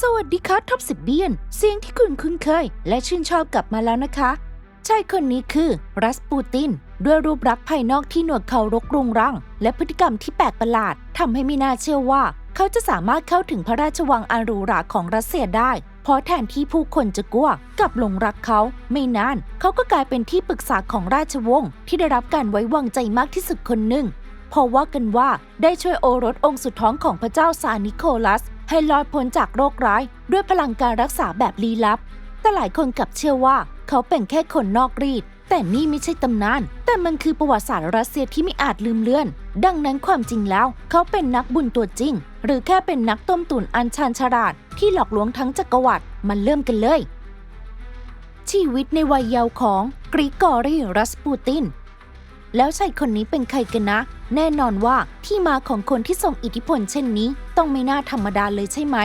สวัสดีค่ะท็อปสิบเบียน เสียงที่คุณคุ้นเคย และชื่นชอบกลับมาแล้วนะคะชายคนนี้คือ รัสปูติน ด้วยรูปลักษณ์ภายนอกที่หนวดเขารกรุงรัง และพฤติกรรมที่แปลกประหลาดทำให้ไม่น่าเชื่อว่า เขาจะสามารถเข้าถึงพระราชวังอันหรูหราของรัสเซียได้ เพราะแทนที่ผู้คนจะกลัวกลับหลงรักเขา ไม่นาน เขาก็กลายเป็นที่ปรึกษาของราชวงศ์ที่ได้รับการไว้วางใจมากที่สุดคนหนึ่งเพราะว่ากันว่าได้ช่วยโอรสองค์สุดท้องของพระเจ้าซานิโคลัส ให้รอดพ้นจากโรคร้ายด้วยพลังการรักษาแบบลี้ลับ แต่หลายคนกลับเชื่อว่าเขาเป็นแค่คนนอกรีด แต่นี่ไม่ใช่ตำนาน แต่มันคือประวัติศาสตร์รัสเซียที่ไม่อาจลืมเลือน ดังนั้นความจริงแล้ว เขาเป็นนักบุญตัวจริง หรือแค่เป็นนักต้มตุ๋นอันชาญฉลาด ที่หลอกลวงทั้งจักรวรรดิมันเริ่มกันเลย ชีวิตในวัยเยาว์ของกริกอรีรัสปูติน แล้วชายคนนี้เป็นใครกันนะ แน่นอนว่าที่มาของคนที่ทรงอิทธิพลเช่นนี้ ต้องไม่น่าธรรมดาเลยใช่ไหม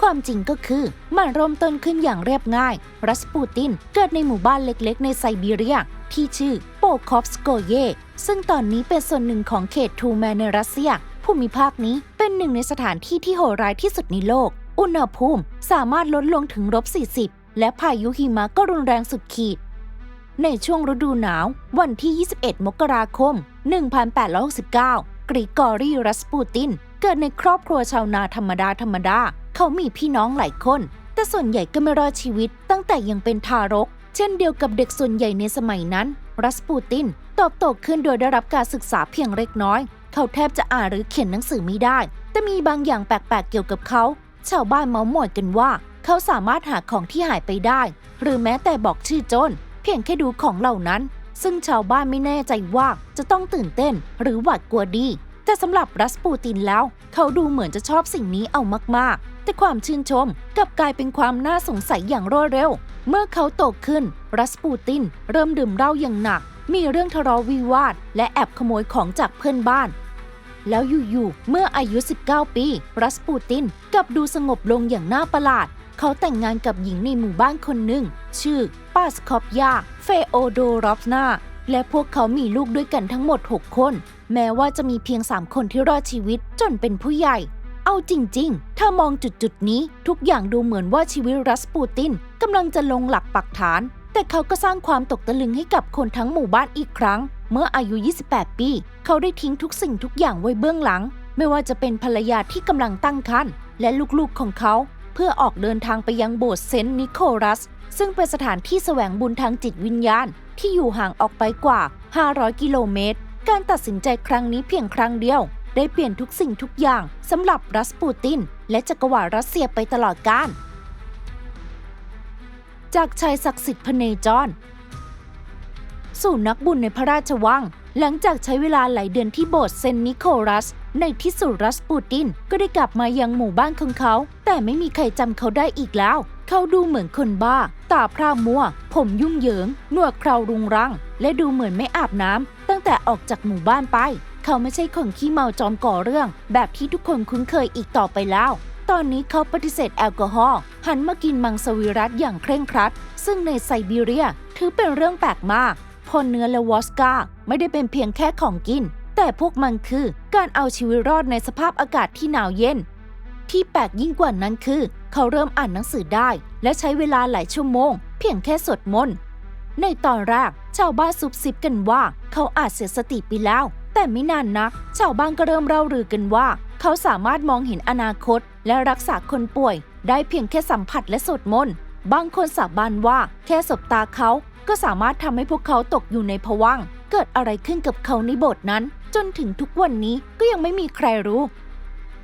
ความจริงก็คือ มันเริ่มต้นขึ้นอย่างเรียบง่าย รัสปูตินเกิดในหมู่บ้านเล็กๆ ในไซบีเรีย ที่ชื่อโปคอฟสโกเย ซึ่งตอนนี้เป็นส่วนหนึ่งของเขตทูแมนในรัสเซีย ภูมิภาคนี้เป็นหนึ่งในสถานที่ที่โหดร้ายที่สุดในโลก อุณหภูมิสามารถลดลงถึงลบ40 และพายุหิมะก็รุนแรงสุดขีด ในช่วงฤดูหนาว วันที่ 21 มกราคม 1869 กริกอรีรัสปูติน เกิดในครอบครัวชาวนาธรรมดาธรรมดา เขามีพี่น้องหลายคน แต่ส่วนใหญ่ก็ไม่รอดชีวิตตั้งแต่ยังเป็นทารก เช่นเดียวกับเด็กส่วนใหญ่ในสมัยนั้น รัสปูตินเติบโตขึ้นโดยได้รับการศึกษาเพียงเล็กน้อย เขาแทบจะอ่านหรือเขียนหนังสือไม่ได้ แต่มีบางอย่างแปลกๆเกี่ยวกับเขา ชาวบ้านเมาส์มอยกันว่า เขาสามารถหาของที่หายไปได้ หรือแม้แต่บอกชื่อโจน พียงแค่ดูของเหล่านั้น ซึ่งชาวบ้านไม่แน่ใจว่าจะต้องตื่นเต้นหรือหวาดกลัวดี แต่สำหรับรัสปูตินแล้ว เขาดูเหมือนจะชอบสิ่งนี้เอามากๆ แต่ความชื่นชมกลับกลายเป็นความน่าสงสัยอย่างรวดเร็ว เมื่อเขาโตขึ้น รัสปูตินเริ่มดื่มเหล้าอย่างหนัก มีเรื่องทะเลาะวิวาท และแอบขโมยของจากเพื่อนบ้าน แล้วอยู่ๆเมื่ออายุ 19 ปี รัสปูตินกลับดูสงบลงอย่างน่าประหลาด เขาแต่งงานกับหญิงในหมู่บ้านคนหนึ่งชื่อ ปาสคอปยา เฟโอโดรอฟนาและพวกเขามีลูกด้วยกันทั้งหมด 6 คน แม้ว่าจะมีเพียง 3 คนที่รอดชีวิตจนเป็นผู้ใหญ่ เอาจริง ๆ ถ้ามองจุดจุดๆนี้ทุกอย่างดูเหมือนว่าชีวิตรัสปูตินกำลังจะลงหลักปักฐาน แต่เขาก็สร้างความตกตะลึงให้กับคนทั้งหมู่บ้านอีกครั้ง เมื่ออายุ 28 ปี เขาได้ทิ้งทุกสิ่งทุกอย่างไว้เบื้องหลัง ไม่ว่าจะเป็นภรรยาที่กำลังตั้งครรภ์และลูกๆของเขา เพื่อออกเดินทางไปยังโบสถ์เซนต์นิโคลัส ซึ่งเป็นสถานที่แสวงบุญทางจิตวิญญาณ ที่อยู่ห่างออกไปกว่า 500 กิโลเมตร การตัดสินใจครั้งนี้เพียงครั้งเดียว ได้เปลี่ยนทุกสิ่งทุกอย่างสำหรับรัสปูติน และจักรวรรดิรัสเซียไปตลอดกาลจากชายศักดิ์สิทธิ์พเนจร สู่นักบุญในพระราชวัง หลังจากใช้เวลาหลายเดือนที่โบสถ์เซนนิโคลัส ในที่สุดรัสปูตินก็ได้กลับมายังหมู่บ้านของเขา แต่ไม่มีใครจำเขาได้อีกแล้ว เขาดูเหมือนคนบ้า ตาพร่ามัว ผมยุ่งเหยิง หนวดเครารุงรัง และดูเหมือนไม่อาบน้ำตั้งแต่ออกจากหมู่บ้านไป เขาไม่ใช่คนขี้เมาจอมก่อเรื่อง แบบที่ทุกคนคุ้นเคยอีกต่อไปแล้ว ตอนนี้เขาปฏิเสธแอลกอฮอล์หันมากินมังสวิรัตอย่างเคร่งครัด ซึ่งในไซบีเรียถือเป็นเรื่องแปลกมากพอเนื้อและวอสกาไม่ได้เป็นเพียงแค่ของกิน แต่พวกมันคือการเอาชีวิตรอดในสภาพอากาศที่หนาวเย็น ที่แปลกยิ่งกว่านั้นคือ เขาเริ่มอ่านหนังสือได้ และใช้เวลาหลายชั่วโมง เพียงแค่สวดมนต์ในตอนแรกชาวบ้านซุบซิบกันว่า เขาอาจเสียสติไปแล้ว แต่ไม่นานนัก ชาวบ้านก็เริ่มเล่าลือกันว่า เขาสามารถมองเห็นอนาคต และรักษาคนป่วย ได้เพียงแค่สัมผัสและสวดมนต์บางคนสาบานว่าแค่สบตาเขาก็สามารถทำให้พวกเขาตกอยู่ในภวังเกิดอะไรขึ้นกับเขาในโบสถ์นั้น จนถึงทุกวันนี้ก็ยังไม่มีใครรู้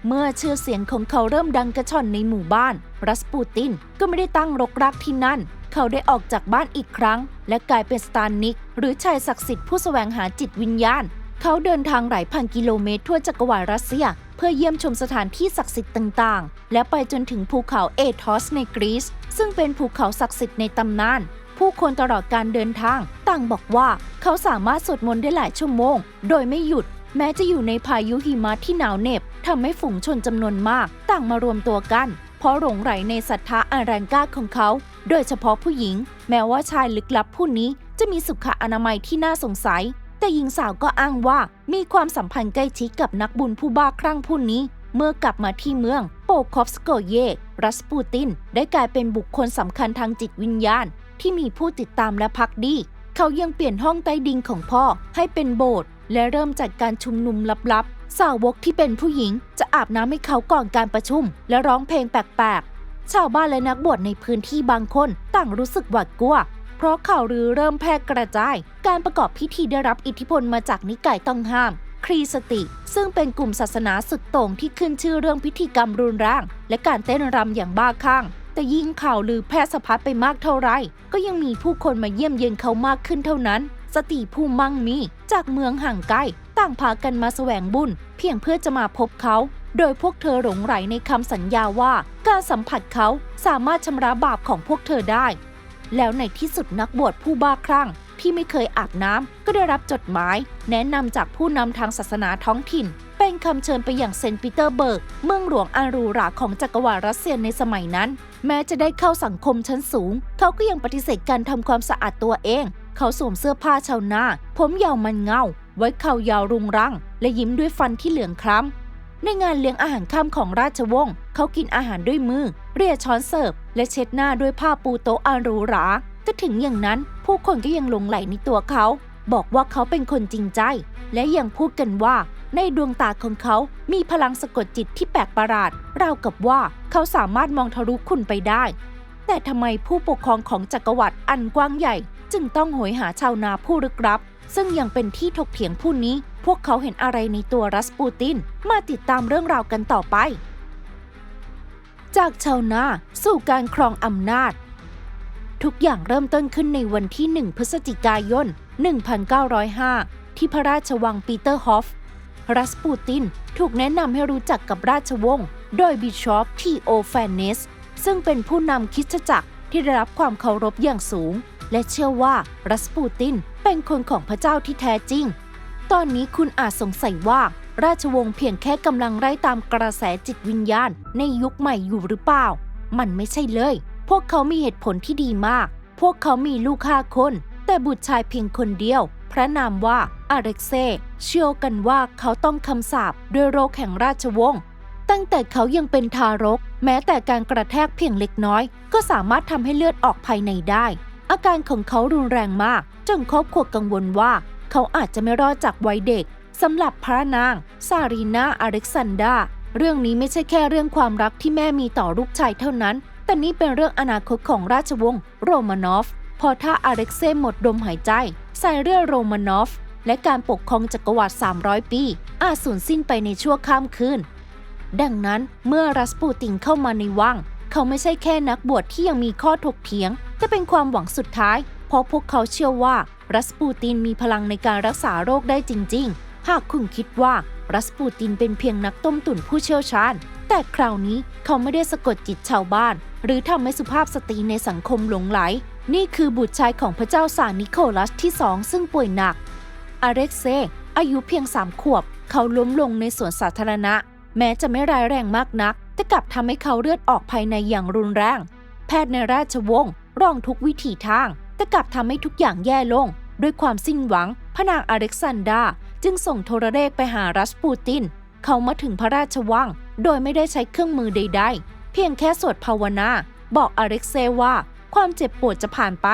เมื่อชื่อเสียงของเขาเริ่มดังกระชอนในหมู่บ้าน รัสปูตินก็ไม่ได้ตั้งรกรากที่นั่น เขาได้ออกจากบ้านอีกครั้ง และกลายเป็นสตานิก หรือชายศักดิ์สิทธิ์ผู้แสวงหาจิตวิญญาณ เขาเดินทางหลายพันกิโลเมตรทั่วจักรวาลรัสเซีย เพื่อเยี่ยมชมสถานที่ศักดิ์สิทธิ์ต่างๆ และไปจนถึงภูเขาเอทอสในกรีซ ซึ่งเป็นภูเขาศักดิ์สิทธิ์ในตำนานผู้คนตลอดการเดินทาง ต่างบอกว่าเขาสามารถสวดมนต์ได้หลายชั่วโมง โดยไม่หยุด แม้จะอยู่ในพายุหิมะที่หนาวเหน็บทำให้ฝูงชนจำนวนมากต่างมารวมตัวกัน เพราะหลงไหลในศรัทธาอันแรงกล้าของเขา โดยเฉพาะผู้หญิง แม้ว่าชายลึกลับผู้นี้จะมีสุขอนามัยที่น่าสงสัย แต่หญิงสาวก็อ้างว่ามีความสัมพันธ์ใกล้ชิดกับนักบุญผู้บ้าคลั่งผู้นี้ เมื่อกลับมาที่เมืองโปคอฟสโกเยกรัสปูติน ได้กลายเป็นบุคคลสำคัญทางจิตวิญญาณ ที่มีผู้ติดตามและพักดี เขายังเปลี่ยนห้องใต้ดินของพ่อให้เป็นโบสถ์ และเริ่มจัดการชุมนุมลับๆ สาวกที่เป็นผู้หญิงจะอาบน้ำให้เขาก่อนการประชุม และร้องเพลงแปลกๆ ชาวบ้านและนักบวชในพื้นที่บางคนต่างรู้สึกหวาดกลัว เพราะข่าวลือเริ่มแพร่กระจาย การประกอบพิธีได้รับอิทธิพลมาจากนิกายต้องห้าม ครีสติ ซึ่งเป็นกลุ่มศาสนาสุดโต่งที่ขึ้นชื่อเรื่องพิธีกรรมรุนแรงและการเต้นรำอย่างบ้าคลั่งแต่ยิ่งข่าวลือแพร่สะพัดไปมากเท่าไร ก็ยังมีผู้คนมาเยี่ยมเยียนเขามากขึ้นเท่านั้น สติผู้มั่งมีจากเมืองห่างไกล ต่างพากันมาแสวงบุญ เพียงเพื่อจะมาพบเขา โดยพวกเธอหลงไหลในคำสัญญาว่า การสัมผัสเขาสามารถชำระบาปของพวกเธอได้ แล้วในที่สุดนักบวชผู้บ้าคลั่งที่ไม่เคยอาบน้ำก็ได้รับจดหมาย แนะนำจากผู้นำทางศาสนาท้องถิ่น เป็นคำเชิญไปอย่างเซนต์ปีเตอร์เบิร์ก เมืองหลวงอารูราของจักรวรรดิรัสเซียในสมัยนั้น แม้จะได้เข้าสังคมชั้นสูง เขาก็ยังปฏิเสธการทำความสะอาดตัวเอง เขาสวมเสื้อผ้าชาวนา ผมยาวมันเงา ไว้เข่ายาวรุงรัง และยิ้มด้วยฟันที่เหลืองคล้ำ ในงานเลี้ยงอาหารค่ำของราชวงศ์เขากินอาหารด้วยมือ เรียช้อนเสิร์ฟ และเช็ดหน้าด้วยผ้าปูโต๊ะอาหรูหราก็ถึงอย่างนั้นผู้คนก็ยังหลงไหลในตัวเขา บอกว่าเขาเป็นคนจริงใจ และยังพูดกันว่า ในดวงตาของเขา มีพลังสะกดจิตที่แปลกประหลาด ราวกับว่าเขาสามารถมองทะลุคุณไปได้ แต่ทำไมผู้ปกครองของจักรวรรดิอันกว้างใหญ่ จึงต้องโหยหาชาวนาผู้ลึกลับ ซึ่งยังเป็นที่ถกเถียงผู้นี้ พวกเขาเห็นอะไรในตัวรัสปูติน มาติดตามเรื่องราวกันต่อไป จากชาวนาสู่การครองอำนาจ ทุกอย่างเริ่มต้นขึ้นในวันที่ 1 พฤศจิกายน 1905 ที่พระราชวังปีเตอร์ฮอฟ รัสปูตินถูกแนะนำให้รู้จักกับราชวงศ์โดยบิชอปทีโอแฟนเนส ซึ่งเป็นผู้นำคิดจักรที่ได้รับความเคารพอย่างสูง และเชื่อว่ารัสปูตินเป็นคนของพระเจ้าที่แท้จริง ตอนนี้คุณอาจสงสัยว่า ราชวงศ์เพียงแค่กำลังไล่ตามกระแสจิตวิญญาณในยุคใหม่อยู่หรือเปล่า มันไม่ใช่เลย พวกเขามีเหตุผลที่ดีมาก พวกเขามีลูกห้าคน แต่บุตรชายเพียงคนเดียว พระนามว่าอาเร็กเซ่เชื่อกันว่าเขาต้องคำสาปด้วยโรคแห่งราชวงศ์ตั้งแต่เขายังเป็นทารก แม้แต่การกระแทกเพียงเล็กน้อย ก็สามารถทำให้เลือดออกภายในได้ อาการของเขารุนแรงมาก จนครอบครัวกังวลว่า เขาอาจจะไม่รอดจากวัยเด็กสำหรับพระนาง ซารีนาอเล็กซานดาเรื่องนี้ไม่ใช่แค่เรื่องความรักที่แม่มีต่อลูกชายเท่านั้น แต่นี่เป็นเรื่องอนาคตของราชวงศ์โรมานอฟ พอถ้าอาเล็กเซ่หมดลมหายใจใส่เรือโรมานอฟ และการปกครองจักรวรรดิ 300 ปี อาจสูญสิ้นไปในชั่วข้ามคืน ดังนั้นเมื่อรัสปูตินเข้ามาในวัง เขาไม่ใช่แค่นักบวชที่ยังมีข้อถกเถียง แต่เป็นความหวังสุดท้าย เพราะพวกเขาเชื่อว่ารัสปูตินมีพลังในการรักษาโรคได้จริง ๆ หากคุณคิดว่ารัสปูตินเป็นเพียงนักต้มตุ๋นผู้เชี่ยวชาญ แต่คราวนี้เขาไม่ได้สะกดจิตชาวบ้าน หรือทำให้สุภาพสตรีในสังคมหลงไหล นี่คือบุตรชายของพระเจ้าซานิโคลัสที่สองซึ่งป่วยหนัก อเร็กเซ อายุเพียงสามขวบ เขาล้มลงในสวนสาธารณะ แม้จะไม่ร้ายแรงมากนัก แต่กลับทำให้เขาเลือดออกภายในอย่างรุนแรง แพทย์ในราชวงศ์ ลองทุกวิถีทาง แต่กลับทำให้ทุกอย่างแย่ลง ด้วยความสิ้นหวัง พระนางอเล็กซานดราจึงส่งโทรเลขไปหารัสปูติน เขามาถึงพระราชวัง โดยไม่ได้ใช้เครื่องมือใด ๆ เพียงแค่สวดภาวนา บอกอเล็กเซว่า ความเจ็บปวดจะผ่านไป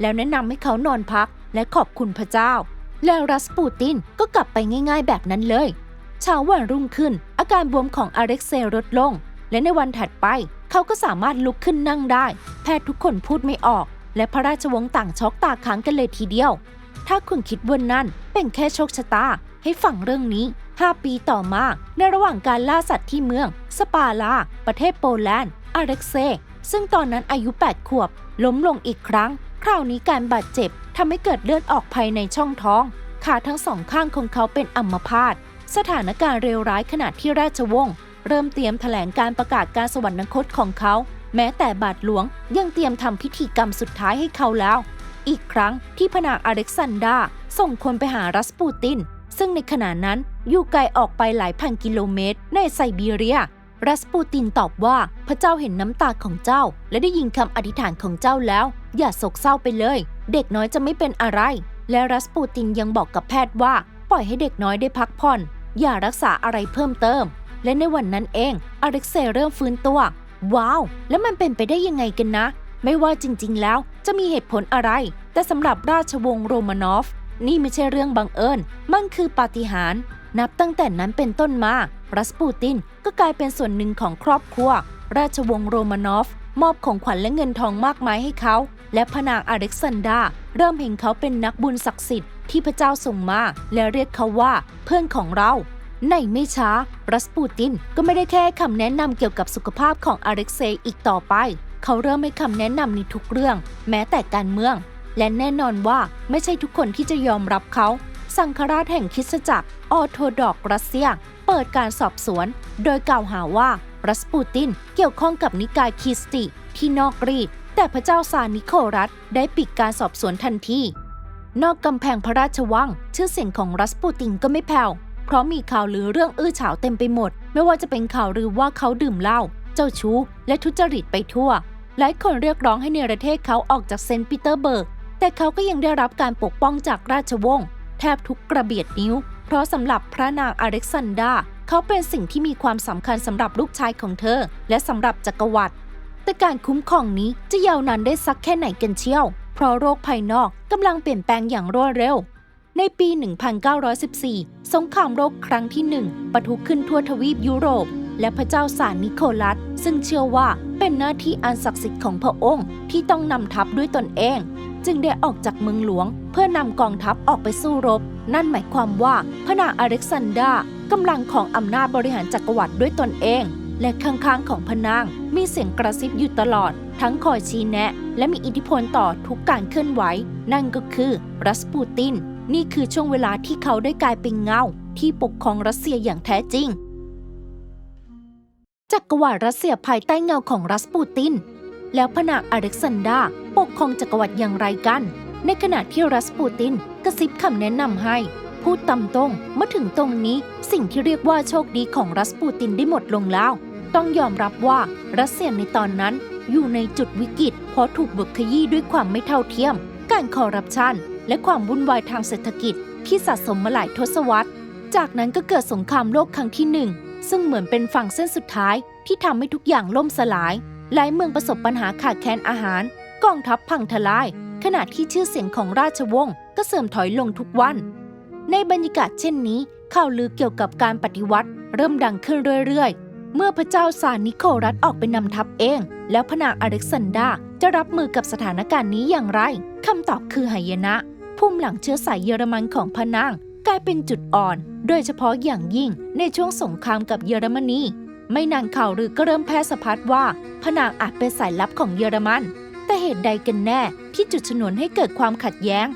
แล้วแนะนำให้เขานอนพักและขอบคุณพระเจ้า แล้วรัสปูตินก็กลับไปง่ายๆ แบบนั้นเลยเช้าวันรุ่งขึ้น อาการบวมของอเล็กเซลดลง และในวันถัดไป เขาก็สามารถลุกขึ้นนั่งได้ แพทย์ทุกคนพูดไม่ออก และพระราชวงศ์ต่างช็อกตาค้างกันเลยทีเดียว ถ้าคุณคิดว่านั่นเป็นแค่โชคชะตา ให้ฟังเรื่องนี้ 5 ปีต่อมา ในระหว่างการล่าสัตว์ที่เมือง สปาลา ประเทศโปแลนด์อเล็กเซ ซึ่งตอนนั้นอายุ 8 ขวบ ล้มลงอีกครั้ง คราวนี้การบาดเจ็บทำให้เกิดเลือดออกภายในช่องท้อง ขาทั้งสองข้างของเขาเป็นอัมพาตสถานการณ์เลวร้ายขณะที่ราชวงศ์ เริ่มเตรียมแถลงการประกาศการสวรรคตของเขา แม้แต่บาทหลวงยังเตรียมทำพิธีกรรมสุดท้ายให้เขาแล้ว อีกครั้งที่พนางอเล็กซานดราส่งคนไปหารัสปูติน ซึ่งในขณะนั้นอยู่ไกลออกไปหลายพันกิโลเมตร ในไซบีเรีย รัสปูตินตอบว่าพระเจ้าเห็นน้ำตาของเจ้า และได้ยินคำอธิษฐานของเจ้าแล้ว อย่าโศกเศร้าไปเลย เด็กน้อยจะไม่เป็นอะไร และรัสปูตินยังบอกกับแพทย์ว่า ปล่อยให้เด็กน้อยได้พักผ่อน อย่ารักษาอะไรเพิ่มเติม และในวันนั้นเองอเล็กเซย์เริ่มฟื้นตัว ว้าว แล้วมันเป็นไปได้ยังไงกันนะ ไม่ว่าจริง ๆ แล้วจะมีเหตุผลอะไร แต่สำหรับราชวงศ์โรมานอฟ นี่ไม่ใช่เรื่องบังเอิญ มันคือปาฏิหาริย์นับตั้งแต่นั้นเป็นต้นมารัสปูตินก็กลายเป็นส่วนหนึ่งของครอบครัว ราชวงศ์โรมานอฟ มอบของขวัญและเงินทองมากมายให้เขา และพระนางอเล็กซานดราเริ่มเห็นเขาเป็นนักบุญศักดิ์สิทธิ์ที่พระเจ้าส่งมา และเรียกเขาว่าเพื่อนของเรา ในไม่ช้า รัสปูตินก็ไม่ได้แค่คำแนะนำเกี่ยวกับสุขภาพของอเล็กเซย์อีกต่อไป เขาเริ่มให้คำแนะนำในทุกเรื่อง แม้แต่การเมือง และแน่นอนว่าไม่ใช่ทุกคนที่จะยอมรับเขา สังฆราชแห่งคริสตจักรออโธดอกซ์รัสเซีย เปิดการสอบสวน โดยกล่าวหาว่ารัสปูตินเกี่ยวข้องกับนิกายคริสติที่นอกรีดแต่พระเจ้าซานิโครัสได้ปิดการสอบสวนทันที นอกกำแพงพระราชวัง ชื่อเสียงของรัสปูตินก็ไม่แผ่ว ราะมีข่าวลือเรื่องอื้อฉาวเต็มไปหมด ไม่ว่าจะเป็นข่าวลือว่าเขาดื่มเหล้าเจ้าชู้ และทุจริตไปทั่ว หลายคนเรียกร้องให้เนรเทศเขาออกจากเซนต์ปีเตอร์เบิร์ก แต่เขาก็ยังได้รับการปกป้องจากราชวงศ์แทบทุกกระเบียดนิ้ว เพราะสำหรับพระนางอเล็กซานดราเขาเป็นสิ่งที่มีความสำคัญสำหรับลูกชายของเธอ และสำหรับจักรวรรดิแต่การคุ้มครองนี้จะยาวนานได้สักแค่ไหนกันเชียว เพราะโรคภายนอกกำลังเปลี่ยนแปลงอย่างรวดเร็ว ในปี 1914 สงครามโลกครั้งที่หนึ่งปะทุขึ้นทั่วทวีปยุโรป และพระเจ้าสารนิโคลัส ซึ่งเชื่อว่าเป็นหน้าที่อันศักดิ์สิทธิ์ของพระองค์ที่ต้องนำทัพด้วยตนเอง จึงได้ออกจากเมืองหลวง เพื่อนำกองทัพออกไปสู้รบ นั่นหมายความว่าพระนางอเล็กซานดรากำลังของอำนาจบริหารจักรวรรดิด้วยตนเอง และข้างๆของพระนางมีเสียงกระซิบอยู่ตลอด ทั้งคอยชี้แนะ และมีอิทธิพลต่อทุกการเคลื่อนไหว นั่นก็คือรัสปูติน นี่คือช่วงเวลาที่เขาได้กลายเป็นเงา ที่ปกครองรัสเซียอย่างแท้จริง จักรวรรดิรัสเซียภายใต้เงาของรัสปูติน แล้วพระนางอเล็กซานดราปกครองจักรวรรดิอย่างไรกัน ในขณะที่รัสปูตินกระซิบคำแนะนำให้ พูดตำตรงเมื่อถึงตรงนี้สิ่งที่เรียกว่าโชคดีของรัสปูตินได้หมดลงแล้ว ต้องยอมรับว่ารัสเซียในตอนนั้นอยู่ในจุดวิกฤตเพราะถูกบดขยี้ด้วยความไม่เท่าเทียม การคอร์รัปชัน และความวุ่นวายทางเศรษฐกิจที่สะสมมาหลายทศวรรษ จากนั้นก็เกิดสงครามโลกครั้งที่หนึ่งซึ่งเหมือนเป็นฝั่งเส้นสุดท้ายที่ทำให้ทุกอย่างล่มสลาย หลายเมืองประสบปัญหาขาดแคลนอาหาร กองทัพพังทลาย ขณะที่ชื่อเสียงของราชวงศ์ก็เสื่อมถอยลงทุกวัน ในบรรยากาศเช่นนี้ข่าวลือเกี่ยวกับการปฏิวัติ เริ่มดังขึ้นเรื่อยๆ เมื่อพระเจ้าซานิโครัสออกไปนำทัพเอง แล้วพระนางอเล็กซานดราจะรับมือกับสถานการณ์นี้อย่างไรคำตอบคือหายนะ ภูมิหลังเชื้อสายเยอรมันของพะนางกลายเป็นจุดอ่อน โดยเฉพาะอย่างยิ่งในช่วงสงครามกับเยอรมนี ไม่นานข่าวลือก็เริ่มแพร่สะพัดว่าพะนางอาจเป็นสายลับของเยอรมัน แต่เหตุใดกันแน่ที่จุดชนวนให้เกิดความขัดแย้ง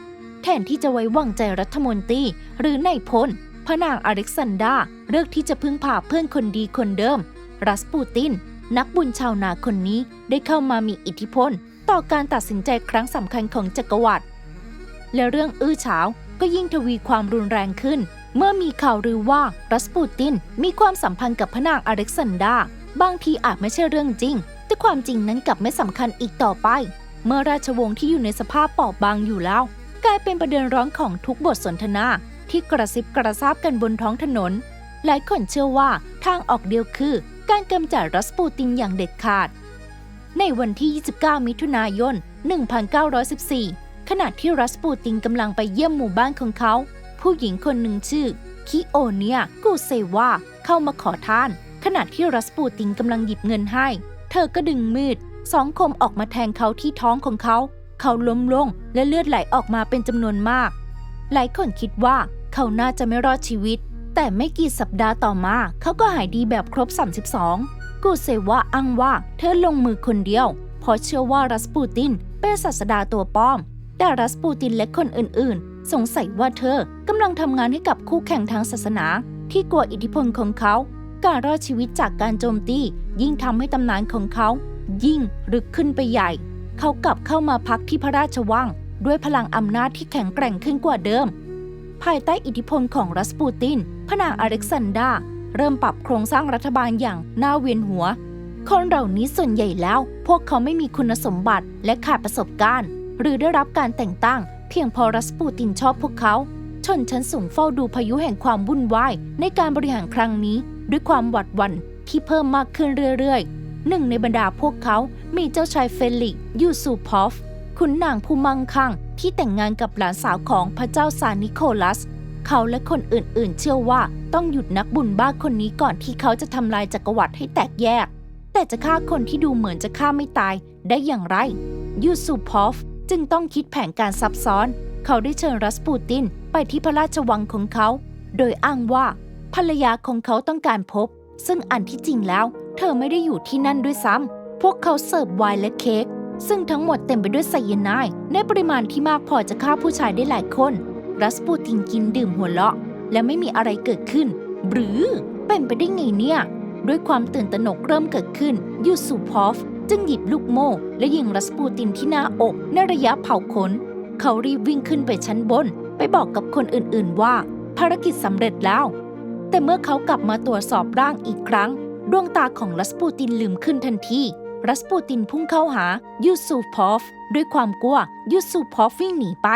แทนที่จะไว้วางใจรัฐมนตรีหรือนายพลพระนางอเล็กซานดราเลือกที่จะพึ่งพาเพื่อนคนดีคนเดิม รัสปูติน นักบุญชาวนาคนนี้ได้เข้ามามีอิทธิพล ต่อการตัดสินใจครั้งสำคัญของจักรวรรดิ และเรื่องอื้อฉาวก็ยิ่งทวีความรุนแรงขึ้น เมื่อมีข่าวลือว่ารัสปูตินมีความสัมพันธ์กับพระนางอเล็กซานดราบางทีอาจไม่ใช่เรื่องจริง แต่ความจริงนั้นกลับไม่สำคัญอีกต่อไป เมื่อราชวงศ์ที่อยู่ในสภาพเปราะบางอยู่แล้ว กลายเป็นประเด็นร้อนของทุกบทสนทนา ที่กระซิบกระซาบกันบนท้องถนน หลายคนเชื่อว่าทางออกเดียวคือ การกำจัดรัสปูตินอย่างเด็ดขาด ในวันที่ 29 มิถุนายน 1914 ขณะที่รัสปูตินกำลังไปเยี่ยมหมู่บ้านของเขา ผู้หญิงคนหนึ่งชื่อ คิโอเนียกูเซวาเข้ามาขอทาน ขณะที่รัสปูตินกำลังหยิบเงินให้ เธอก็ดึงมีดสองคมออกมาแทงเขาที่ท้องของเขา เขาล้มลงและเลือดไหลออกมาเป็นจำนวนมาก หลายคนคิดว่าเขาน่าจะไม่รอดชีวิต แต่ไม่กี่สัปดาห์ต่อมาเขาก็หายดีแบบครบ 32 กูเซว่าอ้างว่าเธอลงมือคนเดียว เพราะเชื่อว่ารัสปูตินเป็นศาสดาตัวป้อม แต่รัสปูตินและคนอื่นๆ สงสัยว่าเธอกำลังทำงานให้กับคู่แข่งทางศาสนา ที่กลัวอิทธิพลของเขา การรอดชีวิตจากการโจมตี ยิ่งทำให้ตำนานของเขา ยิ่งรึกขึ้นไปใหญ่ เขากลับเข้ามาพักที่พระราชวัง ด้วยพลังอำนาจที่แข็งแกร่งขึ้นกว่าเดิม ภายใต้อิทธิพลของรัสปูตินพระนางอเล็กซานดราเริ่มปรับโครงสร้างรัฐบาลอย่างน่าเวียนหัว คนเหล่านี้ส่วนใหญ่แล้ว พวกเขาไม่มีคุณสมบัติและขาดประสบการณ์ หรือได้รับการแต่งตั้ง เพียงพอรัสปูตินชอบพวกเขา ชนชั้นสูงเฝ้าดูพายุแห่งความวุ่นวายในการบริหารครั้งนี้ ด้วยความหวาดหวั่นที่เพิ่มมากขึ้นเรื่อยๆ หนึ่งในบรรดาพวกเขามีเจ้าชายเฟลิกยูซูพอฟขุนนางผู้มั่งคั่งที่แต่งงานกับหลานสาวของพระเจ้าซานิโคลัส เขาและคนอื่นๆ เชื่อว่าต้องหยุดนักบุญบ้าคนนี้ก่อนที่เขาจะทำลายจักรวรรดิให้แตกแยก แต่จะฆ่าคนที่ดูเหมือนจะฆ่าไม่ตายได้อย่างไร ยูซูพอฟ จึงต้องคิดแผนการซับซ้อน เขาได้เชิญรัสปูตินไปที่พระราชวังของเขา โดยอ้างว่าภรรยาของเขาต้องการพบ ซึ่งอันที่จริงแล้ว เธอไม่ได้อยู่ที่นั่นด้วยซ้ำ พวกเขาเสิร์ฟไวน์และเค้ก ซึ่งทั้งหมดเต็มไปด้วยไซยาไนด์ในปริมาณที่มากพอจะฆ่าผู้ชายได้หลายคน รัสปูตินกินดื่มหัวเราะ และไม่มีอะไรเกิดขึ้น หรือเป็นไปได้ไงเนี่ย ด้วยความตื่นตระหนกเริ่มเกิดขึ้นยูซูพอฟ จึงหยิบลูกโม่และยิงรัสปูตินที่หน้าอกในระยะเผาขน เขารีบวิ่งขึ้นไปชั้นบน ไปบอกกับคนอื่นๆว่า ภารกิจสำเร็จแล้ว แต่เมื่อเขากลับมาตรวจสอบร่างอีกครั้ง ดวงตาของรัสปูตินลืมขึ้นทันทีรัสปูตินพุ่งเข้าหายูซูพอฟด้วยความกลัวยูซูพอฟวิ่งหนีไป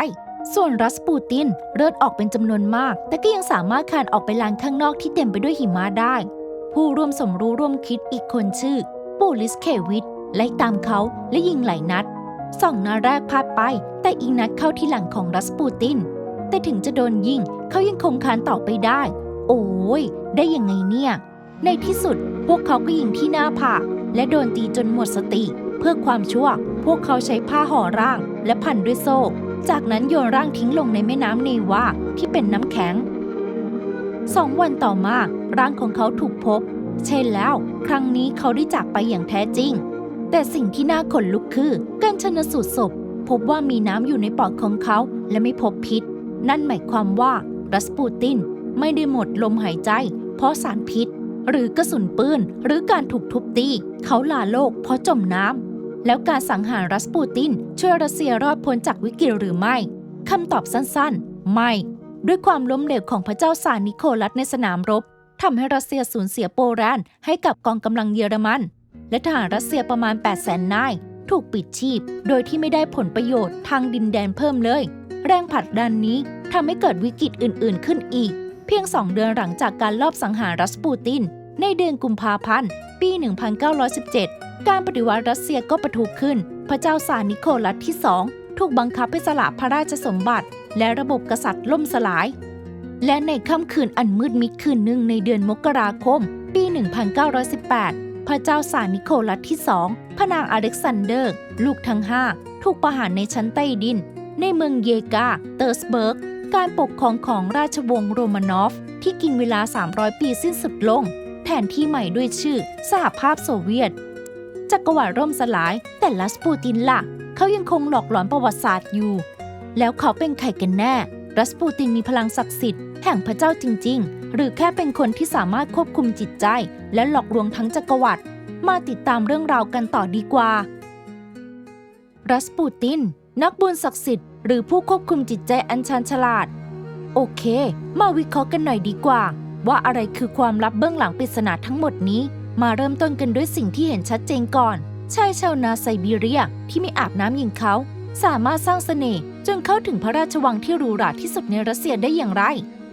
ส่วนรัสปูตินเลือดออกเป็นจำนวนมาก แต่ก็ยังสามารถคานออกไปลานข้างนอกที่เต็มไปด้วยหิมะได้ ผู้ร่วมสมรู้ร่วมคิดอีกคนชื่อ ปูลิสเควิด ไล่ตามเขาและยิงหลายนัดสองนัดแรกพลาดไป แต่อีกนัดเข้าที่หลังของรัสปูติน แต่ถึงจะโดนยิงเขายังคงคานต่อไปได้ โอ้ย ได้ยังไงเนี่ย ในที่สุดพวกเขาก็ยิงที่หน้าผากและโดนตีจนหมดสติ เพื่อความชั่ว พวกเขาใช้ผ้าห่อร่าง และพันด้วยโซ่ จากนั้นโยนร่างทิ้งลงในแม่น้ำเนวาที่เป็นน้ำแข็งสองวันต่อมาร่างของเขาถูกพบ เช่นแล้ว ครั้งนี้เขาได้จากไปอย่างแท้จริง แต่สิ่งที่น่าขนลุกคือการชนสูตรศพ พบว่ามีน้ำอยู่ในปอดของเขา และไม่พบพิษ นั่นหมายความว่ารัสปูตินไม่ได้หมดลมหายใจ เพราะสารพิษ หรือกระสุนปืน หรือการถูกทุบตี เขาลาโลกเพราะจมน้ำแล้วการสังหารรัสปูติน ช่วยรัสเซียรอดพ้นจากวิกฤตหรือไม่คำตอบสั้นๆ ไม่ ด้วยความล้มเหลวของพระเจ้าซาร์นิโคลัสในสนามรบทำให้รัสเซียสูญเสียโปแลนด์ให้กับกองกำลังเยอรมัน และทหารรัสเซียประมาณ8 0 0 0 0 0นาย ถูกปิดชีพ โดยที่ไม่ได้ผลประโยชน์ทางดินแดนเพิ่มเลย แรงผลักดันนี้ทำให้เกิดวิกฤตอื่น ๆ ขึ้นอีก เพียงสองเดือนหลังจากการลอบสังหารรัสปูติน ในเดือนกุมภาพันธ์ ปี 1917 การปฏิวัติรัสเซียก็ประทุขึ้น พระเจ้าซาร์นิโคลัสที่สองถูกบังคับให้สละพระราชสมบัติ และระบบกษัตริย์ล่มสลาย และในค่ำคืนอันมืดมิดคืนหนึ่งในเดือนมกราคม ปี 1918 พระเจ้าซารนิโคลัสที่สองพระนางอเล็กซานเดอร์ ลูกทั้งห้าถูกประหารในชั้นใต้ดิน ในเมืองเยกา เตอร์สเบิร์ก การปกครองของราชวงศ์โรมานอฟ ที่กินเวลา 300 ปีสิ้นสุดลงแทนที่ใหม่ด้วยชื่อสหภาพโซเวียต จักรวรรดิร่มสลาย แต่ลัสปูตินล่ะ เขายังคงหลอกหลอนประวัติศาสตร์อยู่ แล้วเขาเป็นใครกันแน่ รัสปูตินมีพลังศักดิ์สิทธิ์แห่งพระเจ้าจริง ๆ หรือแค่เป็นคนที่สามารถควบคุมจิตใจ และหลอกลวงทั้งจักรวรรดิมาติดตามเรื่องราวกันต่อดีกว่า รัสปูติน นักบุญศักดิ์สิทธิ์หรือผู้ควบคุมจิตใจอันชันฉลาด โอเค มาวิเคราะห์กันหน่อยดีกว่า ว่าอะไรคือความลับเบื้องหลังปริศนาทั้งหมดนี้ มาเริ่มต้นกันด้วยสิ่งที่เห็นชัดเจนก่อนชายชาวนาไซบีเรียที่ไม่อาบน้ำอย่างเขา สามารถสร้างเสน่ห์ จนเข้าถึงพระราชวังที่หรูหราที่สุดในรัสเซียได้อย่างไร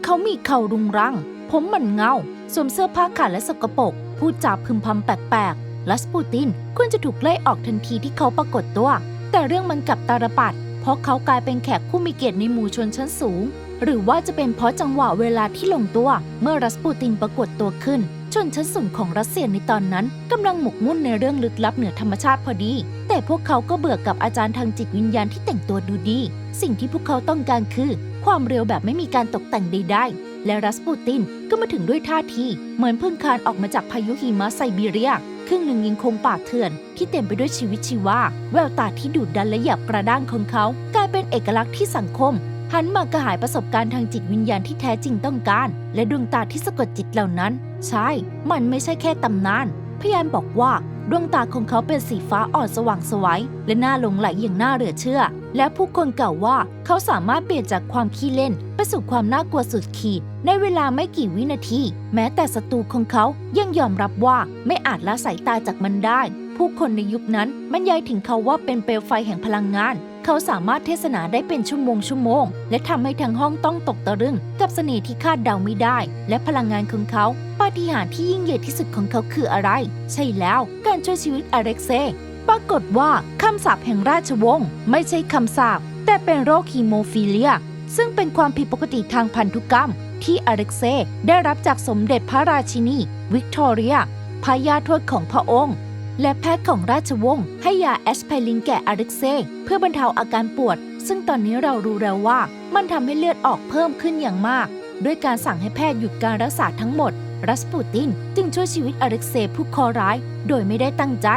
เขามีเข่ารุงรัง ผมหมันเงา สวมเสื้อผ้าขาดและสกปรก พูดจาพึมพำแปลกๆลัสปูตินควรจะถูกไล่ออกทันทีที่เขาปรากฏตัว แต่เรื่องมันกลับตาลปัด เพราะเขากลายเป็นแขกผู้มีเกียรติในหมู่ชนชั้นสูง หรือว่าจะเป็นเพราะจังหวะเวลาที่ลงตัว เมื่อรัสปูตินปรากฏตัวขึ้น ชนชั้นสูงของรัสเซียในตอนนั้นกำลังหมกมุ่นในเรื่องลึกลับเหนือธรรมชาติพอดี แต่พวกเขาก็เบื่อกับอาจารย์ทางจิตวิญญาณที่แต่งตัวดูดี สิ่งที่พวกเขาต้องการคือ ความเร็วแบบไม่มีการตกแต่งใดๆ และรัสปูตินก็มาถึงด้วยท่าที เหมือนเพิ่งคานออกมาจากพายุหิมะไซบีเรีย ครึ่งหนึ่งยังคงป่าเถื่อน ที่เต็มไปด้วยชีวิตชีวา แววตาที่ดุดันและหยาบกระด้างของเขา กลายเป็นเอกลักษณ์ที่สังคม หันมากระหายประสบการณ์ทางจิตวิญญาณที่แท้จริงต้องการ และดวงตาที่สะกดจิตเหล่านั้น ใช่ มันไม่ใช่แค่ตำนาน พยานบอกว่าดวงตาของเขาเป็นสีฟ้าอ่อนสว่างสวยและน่าหลงไหลอย่างน่าเหลือเชื่อ และผู้คนกล่าวว่าเขาสามารถเปลี่ยนจากความขี้เล่น ไปสู่ความน่ากลัวสุดขีด ในเวลาไม่กี่วินาที แม้แต่ศัตรูของเขายังยอมรับว่าไม่อาจละสายตาจากมันได้ ผู้คนในยุคนั้นบรรยายถึงเขาว่าเป็นเปลวไฟแห่งพลังงาน เขาสามารถเทศนาได้เป็นชั่วโมงชั่วโมง และทำให้ทั้งห้องต้องตกตะลึง กับเสน่ห์ที่คาดเดาไม่ได้ และพลังงานของเขาปาฏิหาริย์ที่ยิ่งใหญ่ที่สุดของเขาคืออะไร ใช่แล้วการช่วยชีวิตอเล็กเซย์ปรากฏว่าคำสาปแห่งราชวงศ์ไม่ใช่คำสาปแต่เป็นโรคฮีโมฟิเลีย ซึ่งเป็นความผิดปกติทางพันธุกรรม ที่อเล็กเซย์ได้รับจากสมเด็จพระราชินี วิกตอเรียพายาทวดของพระองค์ และแพทย์ของราชวงศ์ให้ยาแอสไพรินแก่อเล็กเซย์เพื่อบรรเทาอาการปวด ซึ่งตอนนี้เรารู้แล้วว่ามันทำให้เลือดออกเพิ่มขึ้นอย่างมาก ด้วยการสั่งให้แพทย์หยุดการรักษาทั้งหมด รัสปูตินจึงช่วยชีวิตอเล็กเซย์ผู้คอร้าย โดยไม่ได้ตั้งใจ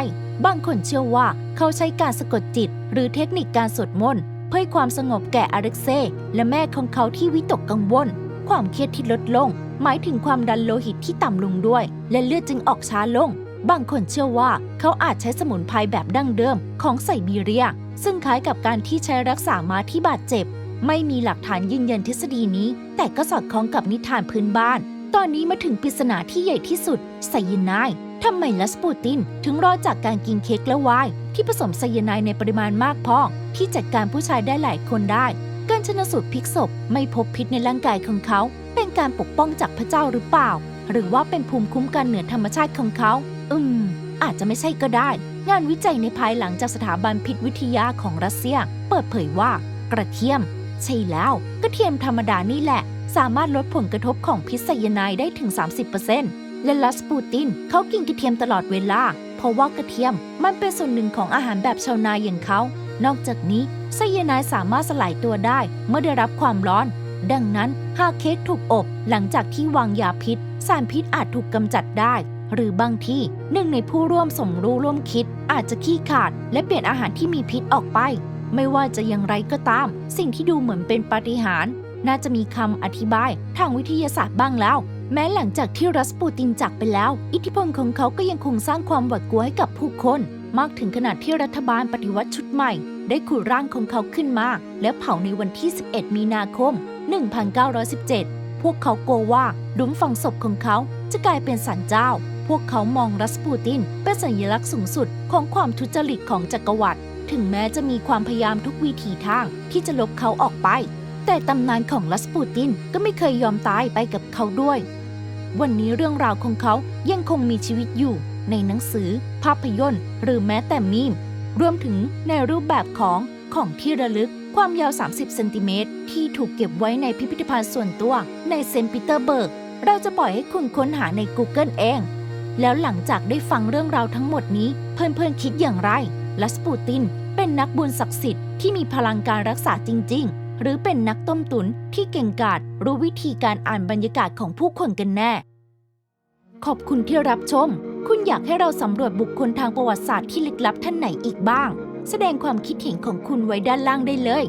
บางคนเชื่อว่าเขาใช้การสะกดจิต หรือเทคนิคการสวดมนต์เพื่อความสงบแก่อเล็กเซย์และแม่ของเขาที่วิตกกังวล ความเครียดที่ลดลง หมายถึงความดันโลหิตที่ต่ำลงด้วย และเลือดจึงออกช้าลง บางคนเชื่อว่าเขาอาจใช้สมุนไพรแบบดั้งเดิมของไซบีเรีย ซึ่งคล้ายกับการที่ใช้รักษาม้าที่บาดเจ็บ ไม่มีหลักฐานยืนยันทฤษฎีนี้ แต่ก็สอดคล้องกับนิทานพื้นบ้าน ตอนนี้มาถึงปริศนาที่ใหญ่ที่สุดไซยาไนด์ทำไมลัสปูตินถึงรอดจากการกินเค้กและไวน์ที่ผสมไซยาไนด์ในปริมาณมากพอที่จัดการผู้ชายได้หลายคนได้ การชนสูตรพลิกศพไม่พบพิษในร่างกายของเขา เป็นการปกป้องจากพระเจ้าหรือเปล่า หรือว่าเป็นภูมิคุ้มกันเหนือธรรมชาติของเขา อืม อาจจะไม่ใช่ก็ได้ งานวิจัยในภายหลังจากสถาบันพิษวิทยาของรัสเซีย เปิดเผยว่ากระเทียม ใช่แล้วกระเทียมธรรมดานี่แหละ สามารถลดผลกระทบของพิษไซยาไนด์ได้ถึง 30%และลัสปูตินเขากินกระเทียมตลอดเวลา เพราะว่ากระเทียมมันเป็นส่วนหนึ่งของอาหารแบบชาวนาอย่างเขา นอกจากนี้ไซยาไนด์สามารถสลายตัวได้เมื่อได้รับความร้อนดังนั้นหากเค้กถูกอบหลังจากที่วางยาพิษ สารพิษอาจถูกกำจัดได้ หรือบางที่หนึ่งในผู้ร่วมสมรู้ร่วมคิดอาจจะขี้ขาด และเปลี่ยนอาหารที่มีพิษออกไป ไม่ว่าจะอย่างไรก็ตาม สิ่งที่ดูเหมือนเป็นปาฏิหาริย์น่าจะมีคำอธิบายทางวิทยาศาสตร์บ้างแล้ว แม้หลังจากที่รัสปูตินจากไปแล้ว อิทธิพลของเขาก็ยังคงสร้างความหวาดกลัวให้กับผู้คน มากถึงขนาดที่รัฐบาลปฏิวัติชุดใหม่ ได้ขุดร่างของเขาขึ้นมา และเผาในวันที่ 11 มีนาคม 1917 พวกเขากลัวว่าหลุมฝังศพของเขาจะกลายเป็นสันเจ้าพวกเขามองรัสปูตินเป็นสัญลักษณ์สูงสุดของความทุจริตของจักรวรรดิ ถึงแม้จะมีความพยายามทุกวิถีทางที่จะลบเขาออกไป แต่ตำนานของรัสปูตินก็ไม่เคยยอมตายไปกับเขาด้วย วันนี้เรื่องราวของเขายังคงมีชีวิตอยู่ในหนังสือ ภาพยนตร์ หรือแม้แต่มีม รวมถึงในรูปแบบของของที่ระลึกความยาว 30 เซนติเมตรที่ถูกเก็บไว้ในพิพิธภัณฑ์ส่วนตัวในเซนต์ปีเตอร์เบิร์ก เราจะปล่อยให้คุณค้นหาใน Google เอง แล้วหลังจากได้ฟังเรื่องราวทั้งหมดนี้ เพื่อนๆคิดอย่างไร ลัสปูตินเป็นนักบุญศักดิ์สิทธิ์ที่มีพลังการรักษาจริง ๆ หรือเป็นนักต้มตุนที่เก่งกาจรู้วิธีการอ่านบรรยากาศของผู้คนกันแน่ ขอบคุณที่รับชม คุณอยากให้เราสำรวจบุคคลทางประวัติศาสตร์ที่ลึกลับท่านไหนอีกบ้าง แสดงความคิดเห็นของคุณไว้ด้านล่างได้เลย